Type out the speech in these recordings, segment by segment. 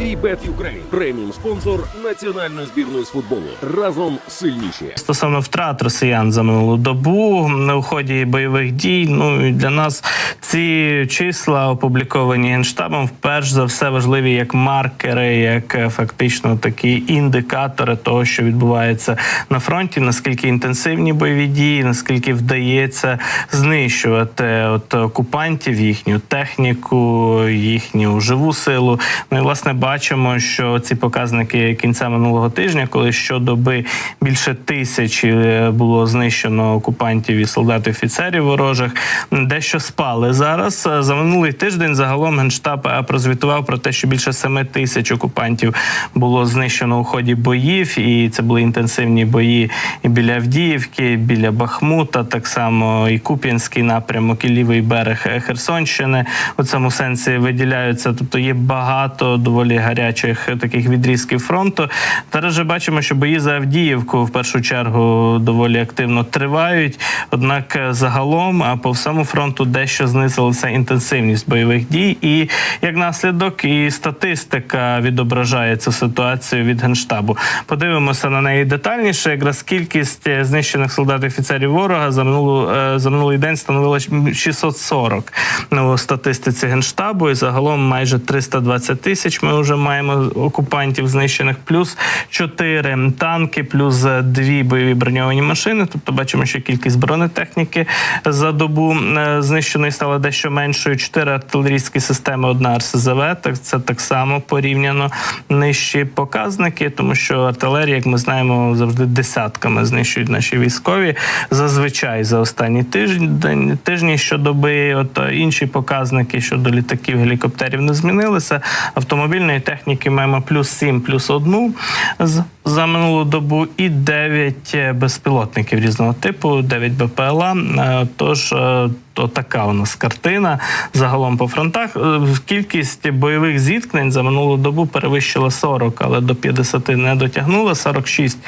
Bet Ukraine – преміум спонсор національної збірної з футболу. Разом сильніші. Стосовно втрат росіян за минулу добу у ході бойових дій. Ну і для нас ці числа опубліковані генштабом вперше за все важливі як маркери, як е, фактично такі індикатори того, що відбувається на фронті. Наскільки інтенсивні бойові дії, наскільки вдається знищувати от окупантів, їхню техніку, їхню живу силу. Ну і власне бачимо, що ці показники кінця минулого тижня, коли щодоби більше тисячі е, було знищено окупантів і солдат офіцерів ворожих, дещо спали зараз. Е, За минулий тиждень загалом генштаб е, прозвітував про те, що більше семи тисяч окупантів було знищено у ході боїв, і це були інтенсивні бої і біля Авдіївки, біля Бахмута, так само і Куп'янський напрямок, і лівий берег Херсонщини у цьому сенсі виділяються. Тобто є багато доволі гарячих таких відрізків фронту. Зараз же бачимо, що бої за Авдіївку в першу чергу доволі активно тривають. Однак е, загалом а по всьому фронту дещо знизилася інтенсивність бойових дій, і як наслідок, і статистика відображає цю ситуацію від генштабу. Подивимося на неї детальніше. Якраз кількість е, знищених солдат і офіцерів ворога за минулу е, за минулий день становила 640 ну, у статистиці генштабу. І загалом майже 320 тисяч. Ми вже маємо окупантів знищених, плюс 4 танки, плюс 2 бойові броньовані машини. Тобто бачимо, що кількість бронетехніки за добу е, знищеної стала дещо меншою. 4 артилерійські системи, одна РСЗВ. Так це так само порівняно нижчі показники, тому що артилерія, як ми знаємо, завжди десятками знищують наші військові. Зазвичай за останні тижні тижні щодоби. От е, інші показники щодо літаків, гелікоптерів не змінилися. Автомобільної техніки маємо плюс 7, плюс 1 з за минулу добу і 9 безпілотників різного типу, 9 БПЛА. Е, Тож е, то така у нас картина загалом по фронтах. Е, Кількість бойових зіткнень за минулу добу перевищила 40, але до 50 не дотягнула. 46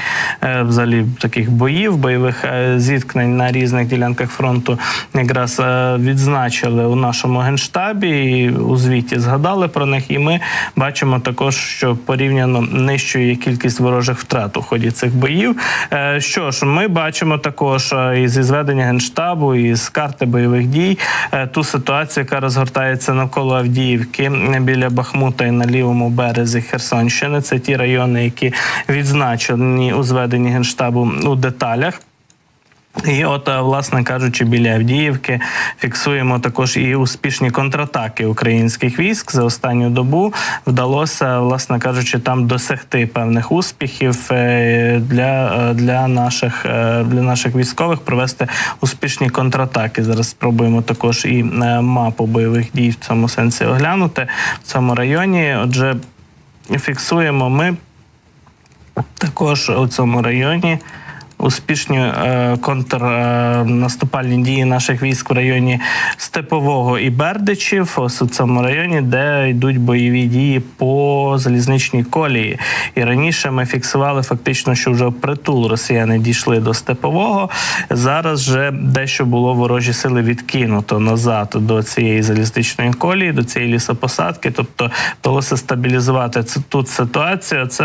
е, взагалі таких боїв, бойових е, зіткнень на різних ділянках фронту якраз е, відзначили у нашому генштабі. і У звіті згадали про них, і ми бачимо також, що порівняно нижчою є кількість ворожих втрат у ході цих боїв. Е, Що ж, ми бачимо також і із зведення генштабу, і з карти бойових дій е, ту ситуацію, яка розгортається навколо Авдіївки е, біля Бахмута і на лівому березі Херсонщини. Це ті райони, які відзначені у зведенні генштабу у деталях. І от, е, власне кажучи, біля Авдіївки фіксуємо також і успішні контратаки українських військ за останню добу. Вдалося, власне кажучи, там досягти певних успіхів е, для, е, для наших для наших військових провести успішні контратаки. Зараз спробуємо також і мапу бойових дій в цьому сенсі оглянути в цьому районі. Отже, фіксуємо ми також у цьому районі успішні е, контрнаступальні дії наших військ в районі Степового і Бердичів, ось у цьому районі, де йдуть бойові дії по залізничній колії. І раніше ми фіксували фактично, що вже притул росіяни дійшли до Степового. Зараз же дещо було ворожі сили відкинуто назад до цієї залізничної колії, до цієї лісопосадки. Тобто вдалося стабілізувати тут ситуацію. Це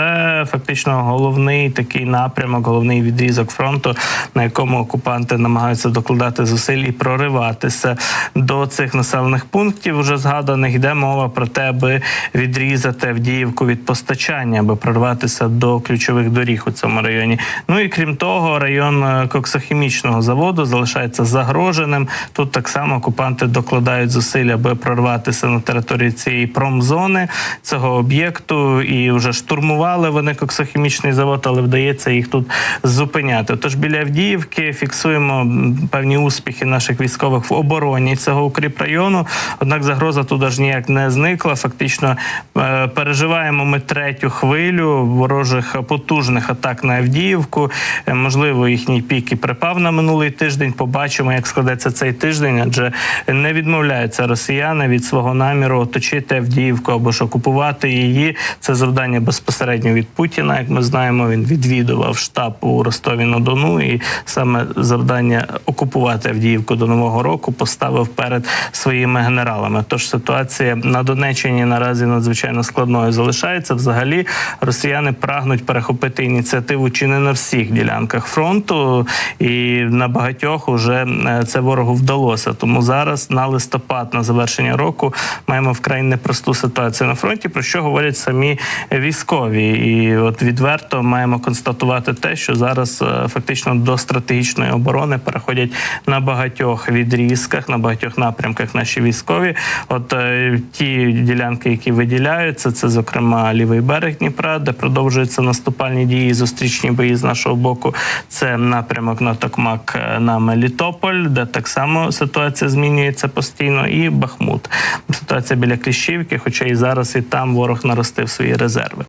фактично головний такий напрямок, головний відрізок фронту, на якому окупанти намагаються докладати зусиль і прориватися до цих населених пунктів. Вже згаданих йде мова про те, аби відрізати Авдіївку від постачання, аби прорватися до ключових доріг у цьому районі. Ну і крім того, район е, коксохімічного заводу залишається загроженим. Тут так само окупанти докладають зусиль, аби прорватися на території цієї промзони цього об'єкту, і вже штурмували вони коксохімічний завод, але вдається їх тут зупиняти. Тож біля Авдіївки фіксуємо певні успіхи наших військових в обороні цього укріпрайону. Однак загроза тут аж ніяк не зникла. Фактично е, переживаємо ми третю хвилю ворожих потужних атак на Авдіївку. Е, Можливо, їхній пік і припав на минулий тиждень. Побачимо, як складеться цей тиждень, адже не відмовляються росіяни від свого наміру оточити Авдіївку або ж окупувати її. Це завдання безпосередньо від Путіна. Як ми знаємо, він відвідував штаб у Ростові на Дону, і саме завдання окупувати Авдіївку до нового року поставив перед своїми генералами. Тож ситуація на Донеччині наразі надзвичайно складною залишається. Взагалі, росіяни прагнуть перехопити ініціативу чи не на всіх ділянках фронту, і на багатьох уже е, це ворогу вдалося. Тому зараз на листопад, на завершення року, маємо вкрай непросту ситуацію на фронті, про що говорять самі військові. І от відверто маємо констатувати те, що зараз е, фактично до стратегічної оборони переходять на багатьох відрізках, на багатьох напрямках наші військові. От е, ті ділянки, які виділяються, це зокрема лівий берег Дніпра, де продовжуються наступальні дії, зустрічні бої з нашого боку. Це напрямок на Токмак е, на Мелітополь, де так само ситуація змінюється постійно, і Бахмут. Ситуація біля Кліщівки, хоча і зараз і там ворог наростив свої резерви.